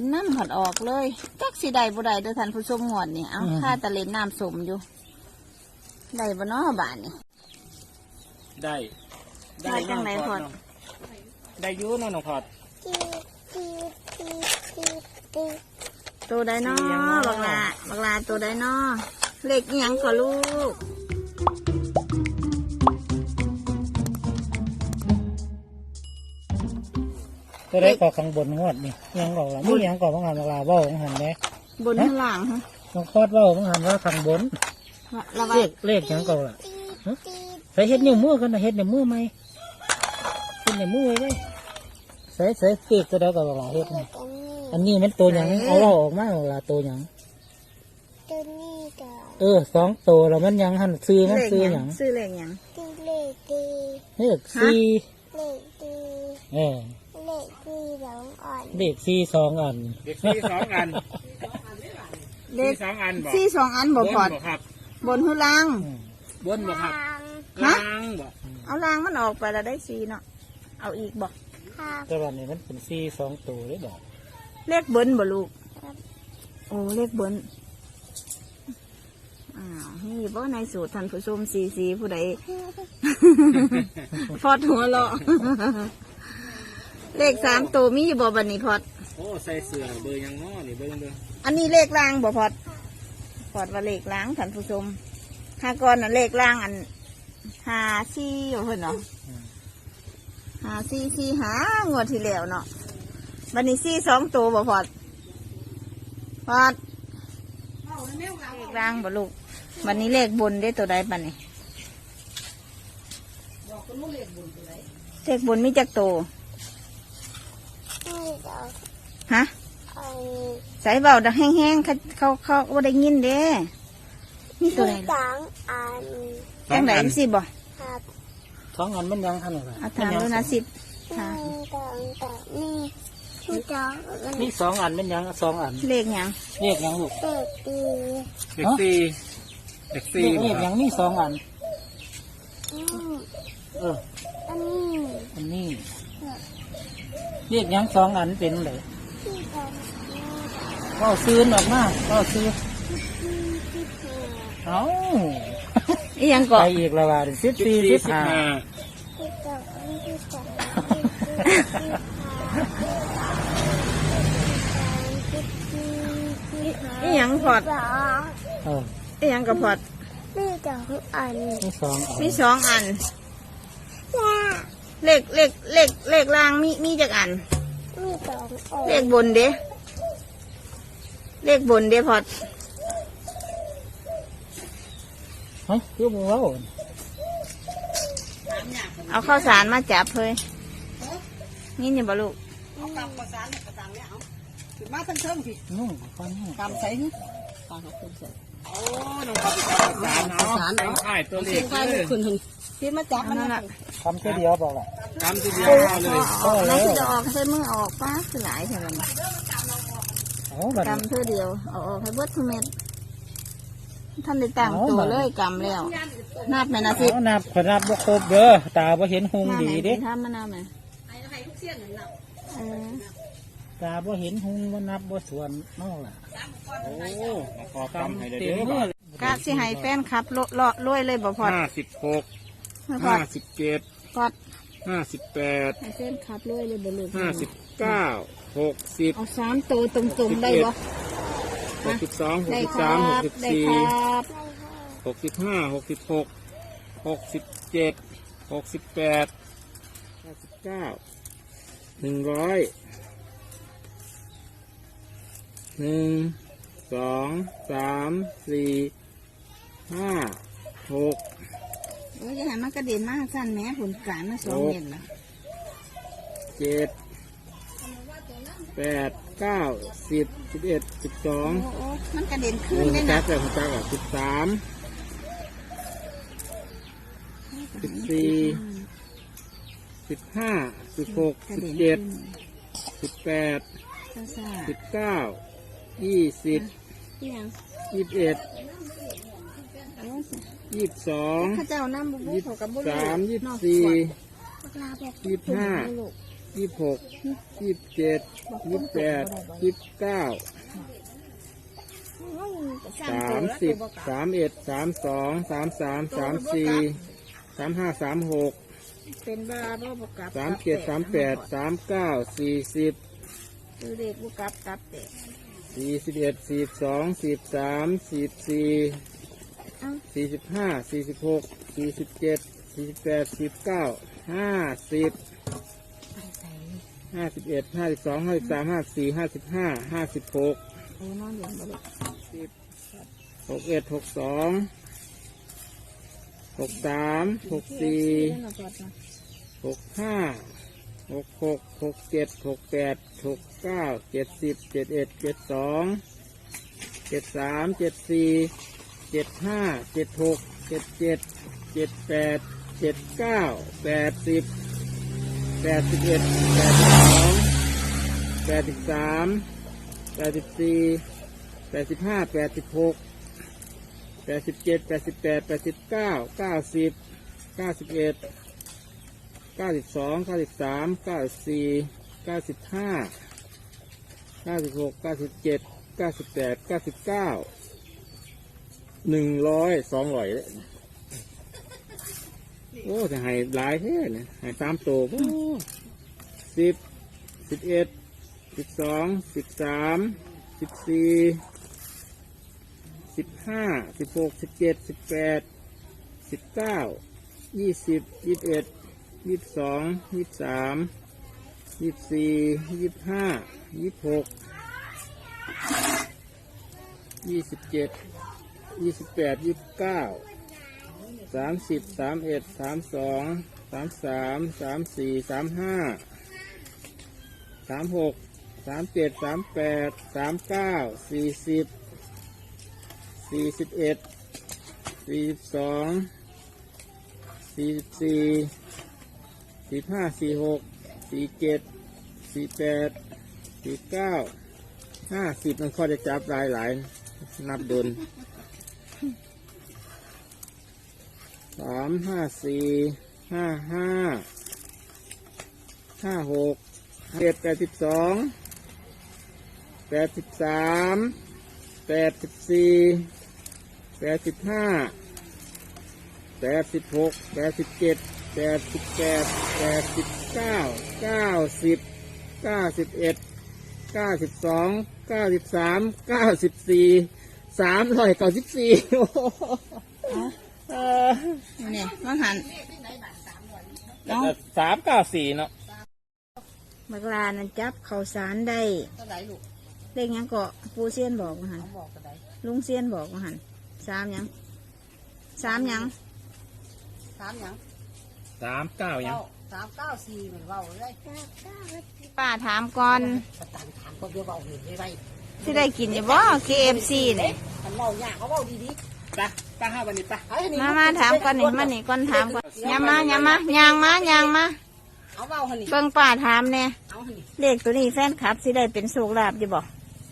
มันน้ำหอดออกเลยจักสีใดบ่ได้เด้อท่านผู้ชมงวดนี่เอาค่าตะเลนน้ำสมอยู่ได้บ่เนาะบานนี่ ได้ได้จังไหนพอดเนาะได้อยูเนาะน้องพอดตัวใดเนาะสีหยังเนาะบักลาบักลาตัวใดเนาะเล็กอิหยังก็ลูก ก็ได้ก่อข้างบนงวดนี่ยังก่อละนี่ยังก่อบังหันบังลาเบ้าบังหันไหมบนข้างล่างฮะน้องคอดเบ้าบังหันว่าข้างบนระเลวังขเลขยังก่อละฮะใส่เฮ็ดนิ้วมือกันนะเฮ็ดนิ้วมือไหมเฮ็ดนิ้วมือไว้ไว้ใส่ใส่เลขตัวเดียวกับบังลาเฮ็ดนี่อันนี้มันตัวหยังเอาเราออกมาบังลาตัวหยังตัวนี้กับเออสองตัวแล้วมันยังหันซื้อมันเลขซื้อหหยัยังงซื้อเลขหยังตีเลขดีเลขสี่เลขดีเออ เลขดีหลงอ่อนเลขสี่สองอันเด็กสี่สองอันเลสี่ขสองอันบอกสี่สองอันบ่พอดบนครับ บนหือล่างอืมบนบ่ครับทางฮะ ล่างบอกเอาล่างมันออกไปแล้วได้สี่เนาะเอาอีกบ่ทางแต่วันนี้มันเป็นสี่สองตัวเลยบอกเลขเบิ้นบ่ลูกโอ้เลขเบิ้นอ้าวนี่บ่ในสูตรท่านผู้ชมสีสีผู้ใดพอดหัวเราะ เลขสามตัวมีอยู่บ่บันนี้พอด โอ้ใส่เสื้อเบอร์ยังง้อนี่เบอร์ยังเบอร์อันนี้เลขล่างบ่พอดพอดว่าเลขล่างท่านผู้ชมห้าก้อนน่ะเลขล่างอันหาซี่อยู่เพิ่นเนาะหาซี่ซี่หางวดที่แล้วเนาะบันนี้ซี่สองตัวบ่พอดพอดเลขล่างบ่ลูกวันนี้เลขบนได้ตัวใดบันนี้เลขบนมีจักตัวนี่ดอก ฮะอันใส่เบาดังแห้งๆเขาเขาเขาบ่ได้ยินเด้นี่ตัวไหนที่ล่ะสองอันจังไหนสิบ่ครับสองอันมันยังขนาดไหนเอาถามดูนะสิบค่ะนี่ดอกดอกนี่ที่ดอกมันนี่สองอันมันยังสองอัน เลขหยังเลขยังลูกเลขดีเด็กสี่เด็กเลสี่ขเลขยังนี่สองอันอืมเอออันนี้อันนี้ เลขยังสองอันเป็นเลยที่ดอกนี่ก็ซื้อออกมาก็ซื้อที่ที่ห้าเอ้าอีหยังไปเกาะอีกและว่าสิบสี่สิบห้าที่ดอกนี่ที่สองที่ที่ที่ห้าที่ที่ห้าอีหยังพอดสองเอออีหยังก็พอดนี่ดอกอันนี่สองอันมีสองอันย่า เลขเลขเลขเลขล่างมีมีจักอันนี่ดอกอันเลขบนเด้เลขบนเด้พอดเฮ้ยคือบัวาเอาข้าวสารมาจับเฮ้ยนี่นี่บ่ลูกมาทั้งเทิงสินุ่งฟันนุ่งกำใส่นี่ตาเขาขึ้นใส่ โอ้น้องพอดสารเนาะต้องถ่ตัวเลขใส่เลยกขึ้นหนึ่งที่มาจับมันนั่นนะน่ะทำแค่เดียวบอกแหละทำทีเดียวเอาเลยออกแล้วคือจะออกใส่มือออกป้าคือหลายเท่านั้นเอาบัดนี้กำเท่าเดียวเอาออกให้เบิดทุเม็ดท่านได้ตั้งตัวเลยกำแล้วนับไหมนะสิเอานับขนับบ่ครบเด้อตาบ่เห็นหงมาดีไหนเด้ทำมานาไหมเออ ตาบ่เห็นหงบ่นับบ่สวนน้องล่ะโอ้ขอตามทำให้ได้เต็เด้มอมือกะสิให้แฟนครับโลเลาะรวยเลยบ่พอดห้าสิบหกไม่พอห้าดสิบเจ็ดพอดห้าสิบแปดให้แฟนครับรวยเลยบ่ลูกห้าสิบเก้าหกสิบ เอาสามตัวตรงๆได้บ่หกสิบสองหกได้สิบคสารัมหกบสิบได้สี่ครับหกสิบห้าหกสิบหกหกสิบเจ็ดหกสิบแปดห้าสิบเก้าหนึ่งร้อย หนึ่งสองสามสี่ห้าหกโอ้ยจะให้มันกระเด็นมาสั้นแหม่ผลการมาสองโอ้เม็ดละเจ็ดแปดเก้าสิบสิบเอ็ดสิบสองโอ้โอ้มันกระเด็นหขึ้นนึ่งได้จันะกเลยจักอะสิบสามสิบสี่สิบห้าสิบหกกระสิบนเจ็ดขึ้นสิบแปดซ่าสิบเก้า ยี่สิบๆเอียงยี่สิบเอ็ดโอ้ยยี่สิบสองข้าเจ้าน้ำบุบุยี่เขาสิกับบุบสามยี่สิบนอกสี่สวนลาแบบยี่สิบห้า ลูกยี่สิบหกยี่สิบเจ็ดยี่สิบแปดยี่สิบเก้าสามสิบสามเอ็ดสามสองสามสามสามสี่สามห้าสามหกเป็นบ้าบ่บกลับสามเจ็ดสามแปดสามเก้าสี่สิบคือเด็กบกลับกลับแต่ สี่สิบเอ็ดสี่สิบสองสี่สิบสามสี่สิบสี่เอ้าสี่สิบห้าสี่สิบหกสี่สิบเจ็ดสี่สิบแปดสี่สิบเก้าห้าสิบห้าสิบเอ็ดห้าสิบสองห้าสิบสามห้าสิบสี่ห้าสิบห้าห้าสิบหกโอ้นอนอยู่บ่ได้สิบหกเอ็ดหกสองหกสามหกสี่เนาะพอดเนาะหกห้า หกหกหกเจ็ดหกแปดหกเก้าเจ็ดสิบเจ็ดเอ็ดเจ็ดสองเจ็ดสามเจ็ดสี่เจ็ดห้าเจ็ดหกเจ็ดเจ็ดเจ็ดแปดเจ็ดเก้าแปดสิบแปดสิบเอ็ดแปดสิบสองแปดสิบสามแปดสิบสี่แปดสิบห้าแปดสิบหกแปดสิบเจ็ดแปดสิบแปดแปดสิบเก้าเก้าสิบเก้าสิบเอ็ด เก้าสิบสองเก้าสิบสามเก้าสิบสี่เก้าสิบห้าเก้าสิบหกเก้าสิบเจ็ดเก้าสิบแปดเก้าสิบเก้าหนึ่งร้อยสองร้อยเลยโอ้จะให้หลายแท้เนี่ยให้ตามโตโอ้สิบสิบเอ็ดสิบสองสิบสามสิบสี่สิบห้าสิบหกสิบเจ็ดสิบแปดสิบเก้ายี่สิบยี่สิบเอ็ด ยี่สิบสองยี่สิบสามยี่สิบสี่ยี่สิบห้ายี่สิบหกยี่สิบเจ็ดยี่สิบแปดยี่สิบเก้าสามสิบสามเอ็ดสามสองสามสามสามสี่สามห้าสามหกสามเจ็ดสามแปดสามเก้าสี่สิบสี่สิบเอ็ดสี่สิบสองสี่สิบสี่ สี่ห้าสี่หกสี่เจ็ดสี่แปดสี่เก้าห้าสิบมันข้อจะจับหลายหลายนับดนสามห้าสี่ห้าห้าห้าหกเจ็ดแปดสิบสองแปดสิบสามแปดสิบสี่แปดสิบห้าแปดสิบหกแปดสิบเจ็ด แปดสิบแปดแปดสิบเก้าเก้าสิบเก้าสิบเอ็ดเก้าสิบสองเก้าสิบสามเก้าสิบสี่สามร้อยเก้าสิบสี่โอ้โหเออนี่มังหันเนาะสามเก้าสี่เนาะบักลานันจับเข้าสารได้เท่าไหร่ลูกเลขยังเกาะปูเซียนบอกว่าหันลุงเซียนบอกว่าหันสามยังสามยังสามยัง สามเก้ายังเก้าสามเก้าสี่เหมือนเบาเลยป้าถามก่อนประตันถามคนเดียวเบาเห็นได้ไรสิได้กินจะบ่ KFC เนี่ยมันเบายากเขาเบาดีดีไปไปห้าวันนี้ไปๆไอ้นี่มามาถามก่อนนี่มานี่ก่อนถามก่อนยามมายามมายางมายางมาเอาเบาหันนี่เบิ่งป้าถามแน่เอาหันนี่เลขตัวนี้แฟนคลับสิได้เป็นโชคลาภอยู่บ่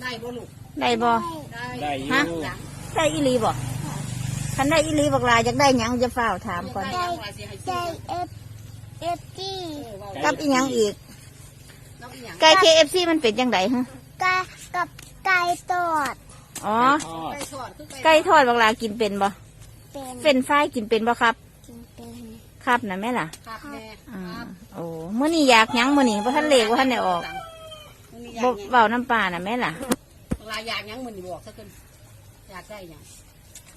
ได้บ่ลูกได้บ่ได้ได้อยู่ฮะได้อีหลีบ่ คันได้อีหลีบักลาอยากได้หยังจะเฝ้าวถามก่อนได้ยังไงสิให้ใจซื้อเอฟเอฟจีกับอีหยังอีกน้องอีหยังไก่ KFC มันเป็นจังไดฮะกากับไก่ตอดอ๋อ ไก่ทอดคือไก่ทอดบักลากินเป็นบ่เป็นเป็นไฟรายกินเป็นบ่ครับ กินเป็นครับนะแม่ล่ะครับแม่อ่าครับโอ้มื้อนี้อยากหยังมื้อนี้บ่ทันเลขบ่ทันได้ออกมื้อนี้อยาบ่กหยังเว้าน้ำปลาน่ะแม่ล่ะเวลาอยากหยังมันนี่บอกซะเกินอยากได้หยัง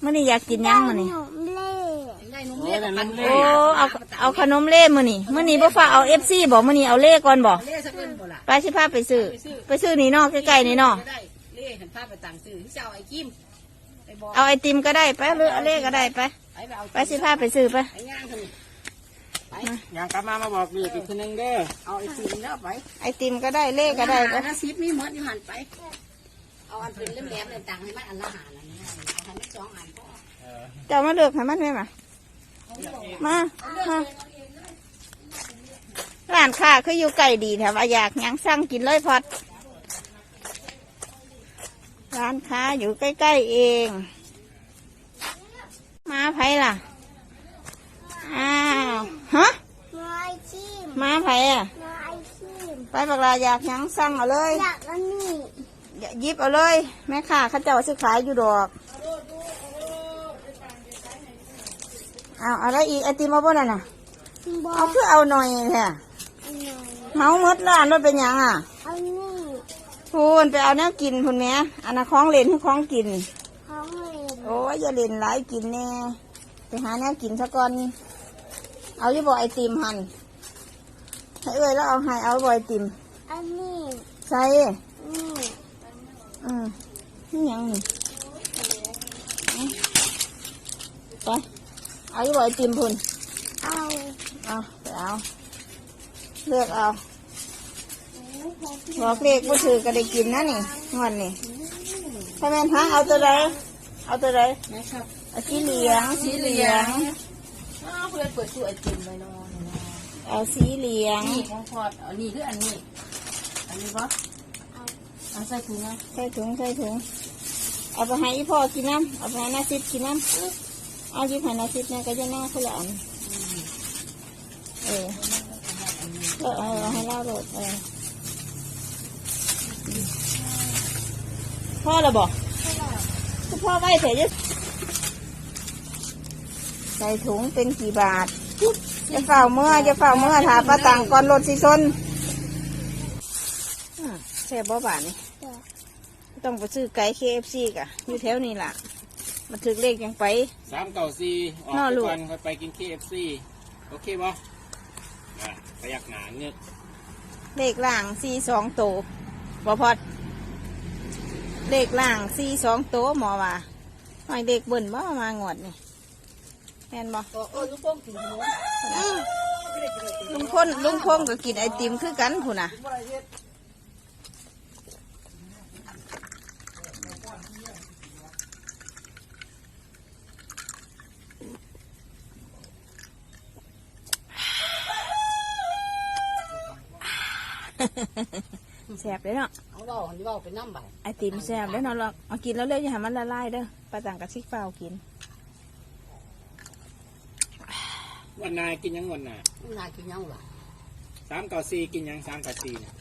มื้อนี้อยากกินหยังมื้อนี้ขนมเล่อยากได้นมเลี้ยงโอ้เอาเอาขนมเล่มื้อนี้มื้อนี้บ่ฟ้าเอา FC บ่มื้อนี้เอาเล่ก่อนบ่เลี้ยงซะเกินบ่ล่ะไปสิพาไปซื้อไปซื้อนี่เนาะใกล้ๆนี่เนาะได้เลี้ยงหันพาไปต่างซื้อที่เจ้าไอ้กิมไปบอกเอาไอติมก็ได้ไปหรือเอาเล่ก็ได้ไปไปไปเอาไปสิพาไปซื้อไปไปย่างเถอะนี่ไปยังกลับมามาบอกดีอีกคนนึงเด้อเอาไอ้ซีนแล้วไปไอติมก็ได้เล่ก็ได้ไปอันละสิบมีหมดอยู่หันไป เอาอันเป็นแหลมๆเลยตังค์ให้มันอันละหาอันนี้เอาให้ มันสองอันพอเจ้ามาเลือกให้มันไหมมามามาร้านค้าคืออยู่ไกลดีแถวว่าอยากหยังสั่งกินเลยพอดร้านค้าอยู่ใกล้ๆเอง มาไผล่ะ อ้าวฮะน้อยชิมมาไผอะน้อยชิมไปบักลาอยากหยังสั่งเอาเลยอยากอันนี้อย่าหยิบเอาเลย แม่ค้าเขาเจ้าสิขายอยู่ดอก เอาอะไรอีกไอติมเอาบ่นั่นน่ะบอเอากคือเอาหน่อยแท้อันไหนเมาหมดร้านว่าเป็นหยังอะอันนี้พูนไปเอาแนวกินพูนแหม่อันน่ะของเล่นคือของกิน ของเล่นโอ้ยอย่าเล่นหลายกินแน่ไปหาแนวกินซะก่อน เอาอยู่บ่ไอติมหันให้เอ้ยแล้วเอาให้เอาบ่ไอติมอันนี้ใส่นี่อืมนี่หยังนี่ไป เอาอยู่บ่ไอติมพุ่นเอาเอาไปเอา เลือกเอาบอกเลขว่าถือก็ได้กินนะนี่งวันนี่ถ้าแม่นหาเอาตัวใดเอาตัวใดนะครับเอาสีเหลืองสีเหลืองอ้าวเพื่อนเปิดตู้ไอติมไว้เนอนเอาสีเหลืองนี่ของพอดอันนี้คืออันนี้ อันนี้ปะเอาใส่ถุงนะใส่ถุงใส่ถุงเอาไปให้อีพ่อกินน้ำเอาไปให้นาซิดกินน้ำ เอาจีบให้นาซิดเนี่ยก็จะน่าคนละอันเออเออเอาเอาให้เล่าโดดเออพ่อละบอกก็พ่อไว้เถอะจะใส่ถุงเป็นกี่บาทจะเฝ้าเมื่อจะเฝ้าเมื่อถาป้าตังก่อนรถสิชนอืมแซ่บบ่บาทนี่ต้องไปซื้อไก่ KFC กะอยู่แถวนี้ล่ะ มาถึงเลขยังไป สามเก่าสี่ออกน่าไปรู้ก่อนค่อยไปกิน KFC โอเคปะอะพยักหนาเงือกเลขล่างสี่สองโตบอพอด เลขล่างสี่สองโตหมอว่าหน่อยเด็กเบิ่นบ่มางวดนี่แม่นบ่ก็เออลูกโป่งถึงหัวลุงพลลุงพงก็กินไอติมคือกันผู้น่ะ แสบเลยเนาะเอาเบาอันนี้เบาเป็นน้ำใบไอติมแซ่บเด้อเนาะลูกเอากินแล้วเร็วอย่าให้มันละลายเด้อปลาต่างกับชิกเปล่ากิน วันนากินยังวันนาน่ากินยังวะสามเก่าสี่กินยังสามเก่าสี่เนี่ย